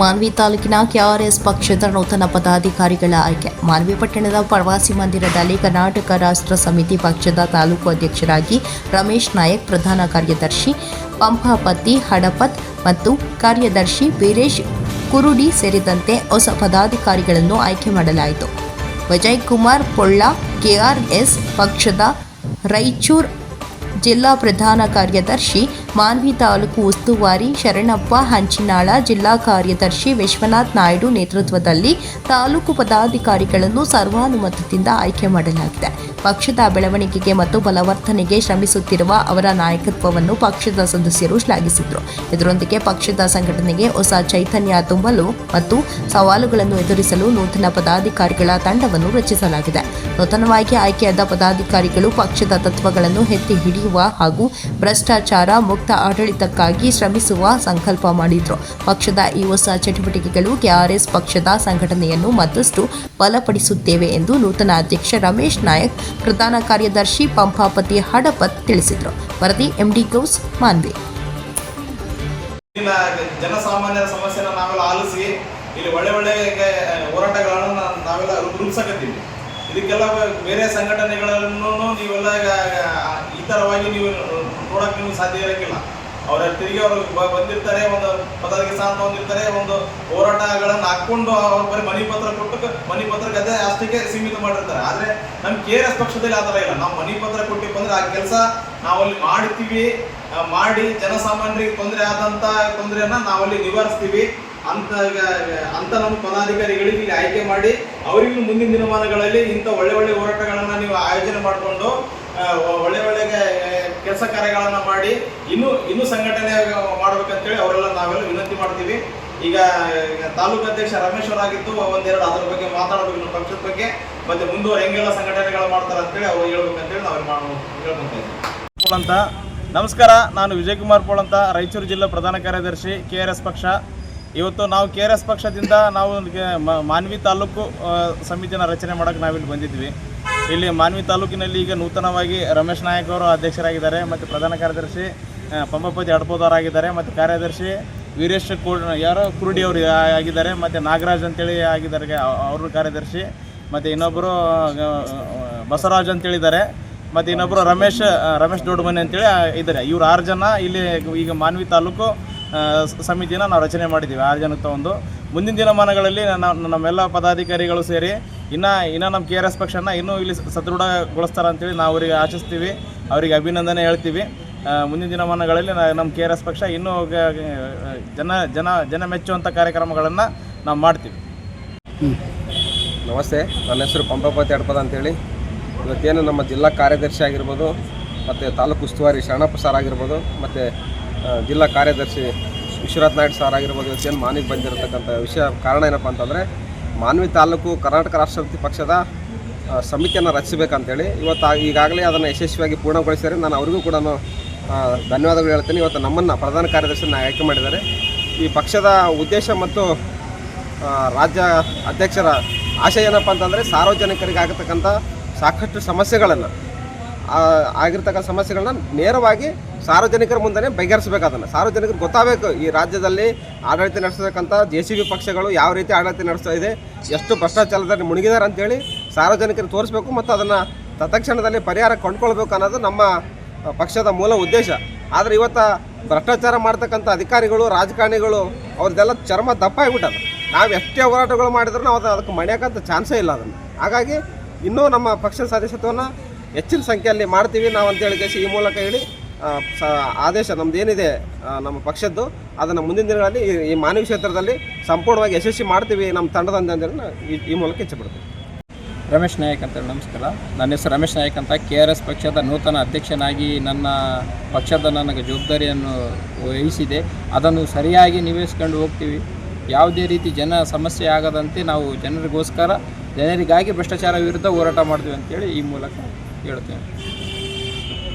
ಮಾನ್ವಿ ತಾಲೂಕಿನ ಕೆಆರ್ಎಸ್ ಪಕ್ಷದ ನೂತನ ಪದಾಧಿಕಾರಿಗಳ ಆಯ್ಕೆ. ಮಾನ್ವಿ ಪಟ್ಟಣದ ಪ್ರವಾಸಿ ಮಂದಿರದಲ್ಲಿ ಕರ್ನಾಟಕ ರಾಷ್ಟ್ರ ಸಮಿತಿ ಪಕ್ಷದ ತಾಲೂಕು ಅಧ್ಯಕ್ಷರಾಗಿ ರಮೇಶ್ ನಾಯಕ್ ಪ್ರಧಾನ ಕಾರ್ಯದರ್ಶಿ ಪಂಪಾಪತಿ ಹಡಪತ್ ಮತ್ತು ಕಾರ್ಯದರ್ಶಿ ವೀರೇಶ್ ಕುರುಡಿ ಸೇರಿದಂತೆ ಹೊಸ ಪದಾಧಿಕಾರಿಗಳನ್ನು ಆಯ್ಕೆ ಮಾಡಲಾಯಿತು. ವಿಜಯ್ ಕುಮಾರ್ ಪೊಳ್ಳ, ಕೆಆರ್ಎಸ್ ಪಕ್ಷದ ರಾಯಚೂರ್ ಜಿಲ್ಲಾ ಪ್ರಧಾನ ಕಾರ್ಯದರ್ಶಿ ಮಾನ್ವಿ ತಾಲೂಕು ಉಸ್ತುವಾರಿ ಶರಣಪ್ಪ ಹಂಚಿನಾಳ, ಜಿಲ್ಲಾ ಕಾರ್ಯದರ್ಶಿ ವಿಶ್ವನಾಥ್ ನಾಯ್ಡು ನೇತೃತ್ವದಲ್ಲಿ ತಾಲೂಕು ಪದಾಧಿಕಾರಿಗಳನ್ನು ಸರ್ವಾನುಮತದಿಂದ ಆಯ್ಕೆ ಮಾಡಲಾಗಿದೆ. ಪಕ್ಷದ ಬೆಳವಣಿಗೆಗೆ ಮತ್ತು ಬಲವರ್ಧನೆಗೆ ಶ್ರಮಿಸುತ್ತಿರುವ ಅವರ ನಾಯಕತ್ವವನ್ನು ಪಕ್ಷದ ಸದಸ್ಯರು ಶ್ಲಾಘಿಸಿದರು. ಇದರೊಂದಿಗೆ ಪಕ್ಷದ ಸಂಘಟನೆಗೆ ಹೊಸ ಚೈತನ್ಯ ತುಂಬಲು ಮತ್ತು ಸವಾಲುಗಳನ್ನು ಎದುರಿಸಲು ನೂತನ ಪದಾಧಿಕಾರಿಗಳ ತಂಡವನ್ನು ರಚಿಸಲಾಗಿದೆ. ನೂತನವಾಗಿ ಆಯ್ಕೆಯಾದ ಪದಾಧಿಕಾರಿಗಳು ಪಕ್ಷದ ತತ್ವಗಳನ್ನು ಎತ್ತಿ ಹಿಡಿಯುವ ಹಾಗೂ ಭ್ರಷ್ಟಾಚಾರ ಮುಕ್ತ ಆಡಳಿತಕ್ಕಾಗಿ ಶ್ರಮಿಸುವ ಸಂಕಲ್ಪ ಮಾಡಿದ್ರು. ಪಕ್ಷದ ಈ ಹೊಸ ಚಟುವಟಿಕೆಗಳು ಕೆಆರ್ಎಸ್ ಪಕ್ಷದ ಸಂಘಟನೆಯನ್ನು ಮತ್ತಷ್ಟು ಬಲಪಡಿಸುತ್ತೇವೆ ಎಂದು ನೂತನ ಅಧ್ಯಕ್ಷ ರಮೇಶ್ ನಾಯಕ್, ಪ್ರಧಾನ ಕಾರ್ಯದರ್ಶಿ ಪಂಪಾಪತಿ ಹಡಪತ್ ತಿಳಿಸಿದರು. ವರದಿ ಎಂಡಿ ಗೌಸ್, ಮಾನ್ವಿ. ಜನಸಾಮಾನ್ಯರ ಸಮಸ್ಯೆನ ನಾವೆಲ್ಲ ಆಲಿಸಿ, ಇಲ್ಲಿ ಒಳ್ಳೆ ಒಳ್ಳೆ ಹೋರಾಟಗಳನ್ನು ನಾವೆಲ್ಲ ರೂಪಿಸಕತ್ತೀವಿ. ಇದಕ್ಕೆಲ್ಲ ಬೇರೆ ಸಂಘಟನೆಗಳನ್ನು ನೀವೆಲ್ಲ ಈ ಥರವಾಗಿ ನೀವು ನೋಡೋಕೆ ನೀವು ಸಾಧ್ಯ ಇರೋಕ್ಕಿಲ್ಲ. ಅವರ ತಿರುಗಿ ಅವರು ಬಂದಿರ್ತಾರೆ, ಒಂದು ಪದಾಧಿಕಾರಿ ಸ್ಥಾನ ಹೊಂದಿರ್ತಾರೆ ಒಂದು ಹೋರಾಟಗಳನ್ನು ಹಾಕೊಂಡು ಅವ್ರ ಬರೀ ಮನಿ ಪತ್ರ ಕೊಟ್ಟು ಮನಿ ಪತ್ರ ಅದೇ ಅಷ್ಟಕ್ಕೆ ಸೀಮಿತ ಮಾಡಿರ್ತಾರೆ. ಆದ್ರೆ ನಮ್ಮ ಕೆ ಆರ್ ಎಸ್ ಪಕ್ಷದಲ್ಲಿ ಆ ಇಲ್ಲ. ನಾವು ಮನಿ ಪತ್ರ ಕೊಟ್ಟಿಪ್ಪ ಅಂದ್ರೆ ಆ ಕೆಲಸ ನಾವಲ್ಲಿ ಮಾಡ್ತೀವಿ. ಮಾಡಿ ಜನಸಾಮಾನ್ಯರಿಗೆ ತೊಂದರೆ ಆದಂತ ತೊಂದರೆಯನ್ನ ನಾವಲ್ಲಿ ನಿವಾರಿಸ್ತೀವಿ. ಅಂತ ಅಂತ ನಮ್ಮ ಪದಾಧಿಕಾರಿಗಳಿಗೆ ಇಲ್ಲಿ ಆಯ್ಕೆ ಮಾಡಿ ಅವರಿಗೂ ಮುಂದಿನ ದಿನಮಾನಗಳಲ್ಲಿ ಇಂಥ ಒಳ್ಳೆ ಒಳ್ಳೆ ಹೋರಾಟಗಳನ್ನ ನೀವು ಆಯೋಜನೆ ಮಾಡಿಕೊಂಡು ಕೆಲಸ ಕಾರ್ಯಗಳನ್ನು ಮಾಡಿ, ಇನ್ನೂ ಇನ್ನೂ ಸಂಘಟನೆ ಮಾಡಬೇಕಂತೇಳಿ ಅವರೆಲ್ಲ ನಾವೆಲ್ಲ ವಿನಂತಿ ಮಾಡ್ತೀವಿ. ಈಗ ತಾಲೂಕು ಅಧ್ಯಕ್ಷ ರಮೇಶ್ ಅವರಾಗಿತ್ತು ಒಂದೆರಡು ಅದರ ಬಗ್ಗೆ ಮಾತಾಡಬೇಕು ನಮ್ಮ ಪಕ್ಷದ ಬಗ್ಗೆ. ಮತ್ತೆ ಮುಂದುವರೆ ಹೆಂಗೆಲ್ಲ ಸಂಘಟನೆಗಳು ಮಾಡ್ತಾರೆ ಅಂತೇಳಿ ಅವ್ರು ಹೇಳ್ಬೇಕಂತೇಳಿ ನಾವು ಹೇಳ್ಕೊಂತ ನಮಸ್ಕಾರ, ನಾನು ವಿಜಯಕುಮಾರ್ ಪೋಳ್ ಅಂತ, ರಾಯಚೂರು ಜಿಲ್ಲಾ ಪ್ರಧಾನ ಕಾರ್ಯದರ್ಶಿ ಕೆ ಆರ್ ಎಸ್ ಪಕ್ಷ. ಇವತ್ತು ನಾವು ಕೆ ಆರ್ ಎಸ್ ಪಕ್ಷದಿಂದ ನಾವು ಮಾನ್ವಿ ತಾಲೂಕು ಸಮಿತಿನ ರಚನೆ ಮಾಡೋಕ್ಕೆ ನಾವಿಲ್ಲಿ ಬಂದಿದ್ವಿ. ಇಲ್ಲಿ ಮಾನ್ವಿ ತಾಲೂಕಿನಲ್ಲಿ ಈಗ ನೂತನವಾಗಿ ರಮೇಶ್ ನಾಯಕ್ ಅವರು ಅಧ್ಯಕ್ಷರಾಗಿದ್ದಾರೆ ಮತ್ತು ಪ್ರಧಾನ ಕಾರ್ಯದರ್ಶಿ ಪಂಪಪತಿ ಹಡ್ಪೋದವರಾಗಿದ್ದಾರೆ ಮತ್ತು ಕಾರ್ಯದರ್ಶಿ ವೀರೇಶ್ ಕೋ ಯಾರು ಕುರುಡಿ ಅವರು ಆಗಿದ್ದಾರೆ ಮತ್ತು ನಾಗರಾಜ್ ಅಂತೇಳಿ ಆಗಿದ್ದಾರೆ ಅವರು ಕಾರ್ಯದರ್ಶಿ ಮತ್ತು ಇನ್ನೊಬ್ಬರು ಬಸವರಾಜ್ ಅಂತೇಳಿದ್ದಾರೆ ಮತ್ತು ಇನ್ನೊಬ್ಬರು ರಮೇಶ್ ರಮೇಶ್ ದೊಡ್ಡಮನೆ ಅಂತೇಳಿ ಇದ್ದಾರೆ. ಇವ್ರು ಆರು ಜನ, ಇಲ್ಲಿ ಈಗ ಮಾನ್ವಿ ತಾಲೂಕು ಸಮಿತಿನ ನಾವು ರಚನೆ ಮಾಡಿದ್ದೀವಿ. ಆರು ಜನಕ್ಕೆ ತಗೊಂಡು ಮುಂದಿನ ದಿನಮಾನಗಳಲ್ಲಿ ನಮ್ಮೆಲ್ಲ ಪದಾಧಿಕಾರಿಗಳು ಸೇರಿ ಇನ್ನು ಇನ್ನು ನಮ್ಮ ಕೆ ಆರ್ ಎಸ್ ಪಕ್ಷನ ಇನ್ನೂ ಇಲ್ಲಿ ಸದೃಢಗೊಳಿಸ್ತಾರೆ ಅಂತೇಳಿ ನಾವು ಅವರಿಗೆ ಆಶಿಸ್ತೀವಿ. ಅವರಿಗೆ ಅಭಿನಂದನೆ ಹೇಳ್ತೀವಿ. ಮುಂದಿನ ದಿನಮಾನಗಳಲ್ಲಿ ನಮ್ಮ ಕೆ ಆರ್ ಎಸ್ ಪಕ್ಷ ಇನ್ನೂ ಜನ ಜನ ಜನ ಮೆಚ್ಚುವಂಥ ಕಾರ್ಯಕ್ರಮಗಳನ್ನು ನಾವು ಮಾಡ್ತೀವಿ. ನಮಸ್ತೆ. ನನ್ನ ಹೆಸರು ಪಂಪಪತಿ ಅಡ್ಪದ ಅಂತೇಳಿ. ಇವತ್ತೇನು ನಮ್ಮ ಜಿಲ್ಲಾ ಕಾರ್ಯದರ್ಶಿ ಆಗಿರ್ಬೋದು, ಮತ್ತು ತಾಲೂಕು ಉಸ್ತುವಾರಿ ಶರಣಪ್ಪ ಸರ್ ಆಗಿರ್ಬೋದು, ಮತ್ತು ಜಿಲ್ಲಾ ಕಾರ್ಯದರ್ಶಿ ವಿಶ್ವನಾಥ್ ನಾಯ್ಡು ಸರ್ ಆಗಿರ್ಬೋದು ಏನು ಮಾನ್ವಿಗೆ ಬಂದಿರತಕ್ಕಂಥ ವಿಷಯ, ಕಾರಣ ಏನಪ್ಪ ಅಂತಂದರೆ ಮಾನ್ವಿ ತಾಲೂಕು ಕರ್ನಾಟಕ ರಾಷ್ಟ್ರಪತಿ ಪಕ್ಷದ ಸಮಿತಿಯನ್ನು ರಚಿಸಬೇಕಂತೇಳಿ ಇವತ್ತು ಈಗಾಗಲೇ ಅದನ್ನು ಯಶಸ್ವಿಯಾಗಿ ಪೂರ್ಣಗೊಳಿಸಿದರೆ ನಾನು ಅವರಿಗೂ ಕೂಡ ಧನ್ಯವಾದಗಳು ಹೇಳ್ತೀನಿ. ಇವತ್ತು ನಮ್ಮನ್ನು ಪ್ರಧಾನ ಕಾರ್ಯದರ್ಶಿಯನ್ನು ಆಯ್ಕೆ ಮಾಡಿದ್ದಾರೆ. ಈ ಪಕ್ಷದ ಉದ್ದೇಶ ಮತ್ತು ರಾಜ್ಯ ಅಧ್ಯಕ್ಷರ ಆಶಯ ಏನಪ್ಪ ಅಂತಂದರೆ ಸಾರ್ವಜನಿಕರಿಗೆ ಆಗತಕ್ಕಂಥ ಸಾಕಷ್ಟು ಸಮಸ್ಯೆಗಳನ್ನು ಆಗಿರ್ತಕ್ಕಂಥ ಸಮಸ್ಯೆಗಳನ್ನ ನೇರವಾಗಿ ಸಾರ್ವಜನಿಕರ ಮುಂದೆ ಬಗೆಹರಿಸಬೇಕು ಅದನ್ನು. ಸಾರ್ವಜನಿಕರಿಗೆ ಗೊತ್ತಾಗಬೇಕು ಈ ರಾಜ್ಯದಲ್ಲಿ ಆಡಳಿತ ನಡೆಸತಕ್ಕಂಥ ಜೆ ಸಿ ಬಿ ಪಕ್ಷಗಳು ಯಾವ ರೀತಿ ಆಡಳಿತ ನಡೆಸ್ತಾ ಇದೆ, ಎಷ್ಟು ಭ್ರಷ್ಟಾಚಾರದಲ್ಲಿ ಮುಳುಗಿದ್ದಾರೆ ಅಂತೇಳಿ ಸಾರ್ವಜನಿಕರು ತೋರಿಸ್ಬೇಕು ಮತ್ತು ಅದನ್ನು ತತ್ಕ್ಷಣದಲ್ಲಿ ಪರಿಹಾರ ಕೊಂಡ್ಕೊಳ್ಬೇಕು ಅನ್ನೋದು ನಮ್ಮ ಪಕ್ಷದ ಮೂಲ ಉದ್ದೇಶ. ಆದರೆ ಇವತ್ತು ಭ್ರಷ್ಟಾಚಾರ ಮಾಡ್ತಕ್ಕಂಥ ಅಧಿಕಾರಿಗಳು, ರಾಜಕಾರಣಿಗಳು ಅವ್ರದ್ದೆಲ್ಲ ಚರ್ಮ ದಪ್ಪ ಆಗಿಬಿಟ್ಟದ ನಾವು ಎಷ್ಟೇ ಹೋರಾಟಗಳು ಮಾಡಿದ್ರು ನಾವು ಅದು ಅದಕ್ಕೆ ಮಣಿಯೋಕ್ಕಂತ ಚಾನ್ಸೇ ಇಲ್ಲ ಅದನ್ನು. ಹಾಗಾಗಿ ಇನ್ನೂ ನಮ್ಮ ಪಕ್ಷದ ಸದಸ್ಯತ್ವವನ್ನು ಹೆಚ್ಚಿನ ಸಂಖ್ಯೆಯಲ್ಲಿ ಮಾಡ್ತೀವಿ ನಾವು ಅಂತೇಳಿ ಕೇಸಿ ಈ ಮೂಲಕ ಹೇಳಿ ಸ, ಆದೇಶ ನಮ್ದು ನಮ್ಮ ಪಕ್ಷದ್ದು, ಅದನ್ನು ಮುಂದಿನ ದಿನಗಳಲ್ಲಿ ಈ- ಮಾನವೀಯ ಮಾನವ ಕ್ಷೇತ್ರದಲ್ಲಿ ಸಂಪೂರ್ಣವಾಗಿ ಯಶಸ್ವಿ ಮಾಡ್ತೀವಿ ನಮ್ಮ ತಂಡದಂತೆ ಅಂತೇಳಿ ಈ- ಈ ಮೂಲಕ ಇಚ್ಛೆಪಡ್ತೀವಿ ರಮೇಶ್ ನಾಯಕ್ ಅಂತ ನಮಸ್ಕಾರ. ನನ್ನ ಹೆಸರು ರಮೇಶ್ ನಾಯಕ್ ಅಂತ ಕೆ ಆರ್ ಎಸ್ ಪಕ್ಷದ ನೂತನ ಅಧ್ಯಕ್ಷನಾಗಿ ನನ್ನ ಪಕ್ಷದ ನನಗೆ ಜವಾಬ್ದಾರಿಯನ್ನು ವಹಿಸಿದೆ. ಅದನ್ನು ಸರಿಯಾಗಿ ನಿಭಾಯಿಸ್ಕೊಂಡು ಹೋಗ್ತೀವಿ. ಯಾವುದೇ ರೀತಿ ಜನ ಸಮಸ್ಯೆ ಆಗದಂತೆ ನಾವು ಜನರಿಗೋಸ್ಕರ, ಜನರಿಗಾಗಿ ಭ್ರಷ್ಟಾಚಾರ ವಿರುದ್ಧ ಹೋರಾಟ ಮಾಡ್ತೀವಿ ಅಂತೇಳಿ ಈ ಮೂಲಕ ಹೇಳ್ತೇವೆ